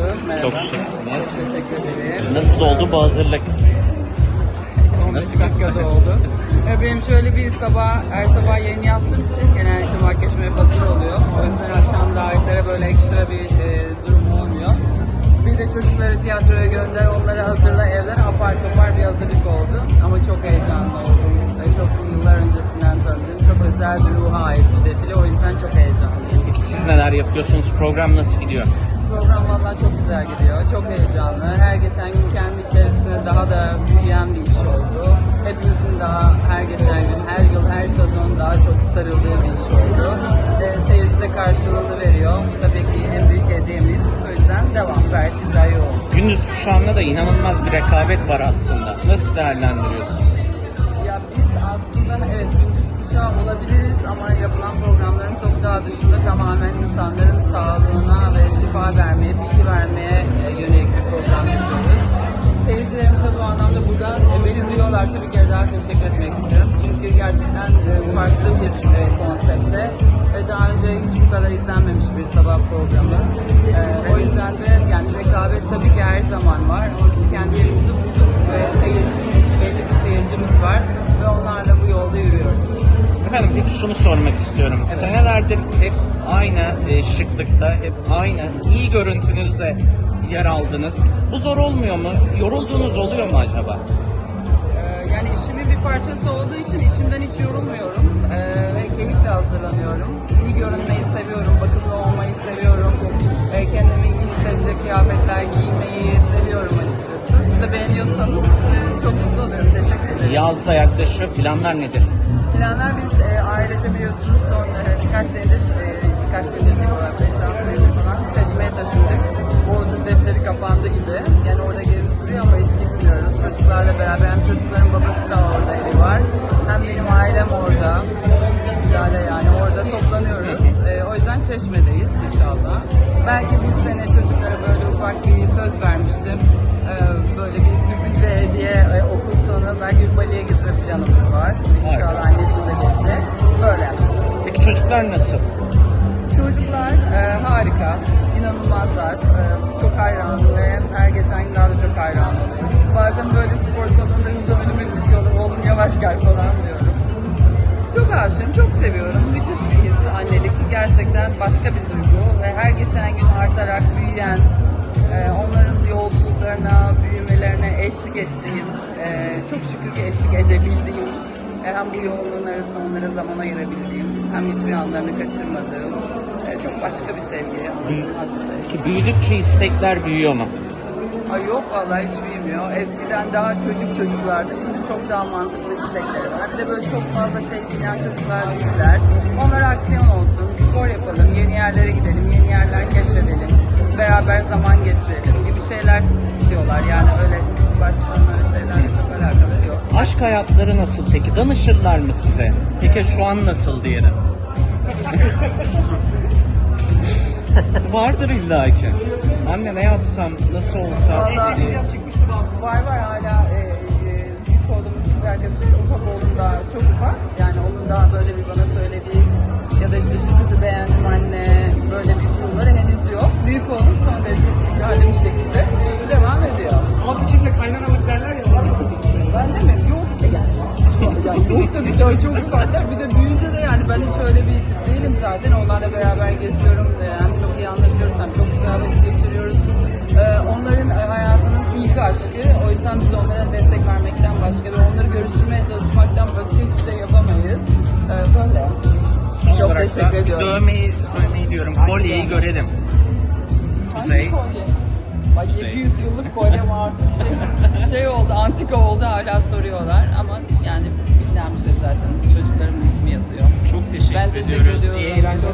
Merhaba. Çok şıksınız. Teşekkür ederim. Nasıl oldu bu hazırlık? 15 dakikada oldu. Ya benim şöyle bir sabah, her sabah yayın yaptığım için genellikle makyajım hep hazır oluyor. O yüzden akşam davetlere böyle ekstra bir e, durum olmuyor. Bir de çocukları tiyatroya gönder, onları hazırla evden apar topar bir hazırlık oldu. Ama çok heyecanlı oldum. E, Çok yıllar öncesinden tanıdığım, çok özel bir ruha ait bir defile. O yüzden çok heyecanlıyım. Peki siz neler yapıyorsunuz? Program nasıl gidiyor? Program valla çok güzel gidiyor. Çok heyecanlı. Her geçen gün kendi içerisinde daha da büyüyen bir iş oldu. Hepimizin daha her geçen gün, her yıl, her sezon daha çok sarıldığı bir iş oldu. Ee, seyirci de karşılığını veriyor. Tabii ki en büyük hediyemiz. O yüzden devam. Gayet güzel yol. Gündüz kuşağında da inanılmaz bir rekabet var aslında. Nasıl değerlendiriyorsunuz? Ya biz aslında evet gündüz kuşağı olabiliriz ama yapılan programların çok daha dışında tamamen insanların sağlığına duyuyorlarsa bir kere daha teşekkür etmek istiyorum. Çünkü gerçekten e, farklı bir e, konsepte ve daha önce hiç bu kadar izlenmemiş bir sabah programı. E, o yüzden de yani rekabet tabii ki her zaman var biz kendi yerimizi bulduk ve seyircimiz, belli bir seyircimiz var ve onlarla bu yolda yürüyoruz. Efendim peki şunu sormak istiyorum. Senelerdir hep aynı e, şıklıkta, hep aynı iyi görüntünüzle yer aldınız. Bu zor olmuyor mu? Yorulduğunuz oluyor mu acaba? Bir parçası olduğu için işimden hiç yorulmuyorum Ee, ve keyifle hazırlanıyorum. İyi görünmeyi seviyorum, bakımlı olmayı seviyorum. Ee, kendimi iyi hissedecek kıyafetler giymeyi seviyorum açıkçası. Siz de beğeniyorsanız e, çok mutlu oluyorum. Teşekkür ederim. Yaz da yaklaşıyor. Planlar nedir? Planlar biz e, ailece biliyorsunuz son e, birkaç senedir, e, birkaç senedir değil olarak 5 senedir falan çeşmeye taşındık. Defteri kapandı gibi. Yani orada gelip duruyor ama hiç gitmiyoruz. Çocuklarla beraber hem çocukların babası da evi var. Hem benim ailem orada. Güzel yani orada toplanıyoruz. E, o yüzden çeşmedeyiz inşallah. Belki bu sene çocuklara böyle ufak bir söz vermiştim. E, böyle bir sürpriz hediye e, okul sonu belki bir baliye gitme planımız var. İnşallah annesiyle birlikte. Böyle. Peki çocuklar nasıl? Çocuklar e, harika, gel falan diyorum. Çok aşığım, çok seviyorum. Müthiş bir his annelik. Gerçekten başka bir duygu ve her geçen gün artarak büyüyen, e, onların yolculuklarına, büyümelerine eşlik ettiğim, e, çok şükür ki eşlik edebildiğim, hem bu yoğunluğun arasında onlara zaman ayırabildiğim, hem hiçbir anlarını kaçırmadığım, e, çok başka bir sevgi, anlatılmaz bir sevgi. Büyüdükçe istekler büyüyor mu? Ay yok vallahi hiç bilmiyor. Eskiden daha çocuk çocuklardı. Şimdi çok daha mantıklı istekleri var. Bir de böyle çok fazla şey isteyen çocuklar büyüdüler. Onlar aksiyon olsun, spor yapalım, yeni yerlere gidelim, yeni yerler keşfedelim, beraber zaman geçirelim gibi şeyler istiyorlar. Yani öyle başka öyle şeylerle çok alakalı yok. Aşk hayatları nasıl peki? Danışırlar mı size? Peki şu an nasıl diyelim? Vardır illa ki. Anne ne yapsam, nasıl olsa Valla diye. var var hala e, e, büyük oğlumun kız arkadaşı ufak oğlum da çok ufak. Yani onun da böyle bir bana söylediği ya da işte şu kızı beğendim anne böyle bir durumları henüz yok. Büyük oğlum son derece istikrarlı bir şekilde devam ediyor. Ama içinde kaynanalık derler ya. var mı? Ben de mi? Yok. E Yani, yani yok tabii ki çok ufaklar. Bir de büyüyünce de yani ben hiç öyle bir tip değilim zaten. Onlarla beraber geziyorum. Ee, aşkı. O yüzden biz onlara destek vermekten başka ve onları görüştürmeye çalışmaktan başka hiçbir şey yapamayız. Ee, böyle. Son Çok olarak da teşekkür ediyorum. Dövmeyi, dövmeyi diyorum. Kolyeyi görelim. Kuzey. Kolye? Kuzey. 700 yıllık kolyem artık şey, şey oldu, antika oldu hala soruyorlar ama yani bilinen bir şey zaten. Çocuklarımın ismi yazıyor. Çok teşekkür, Ben teşekkür ediyoruz. ediyorum. İyi eğlenceler.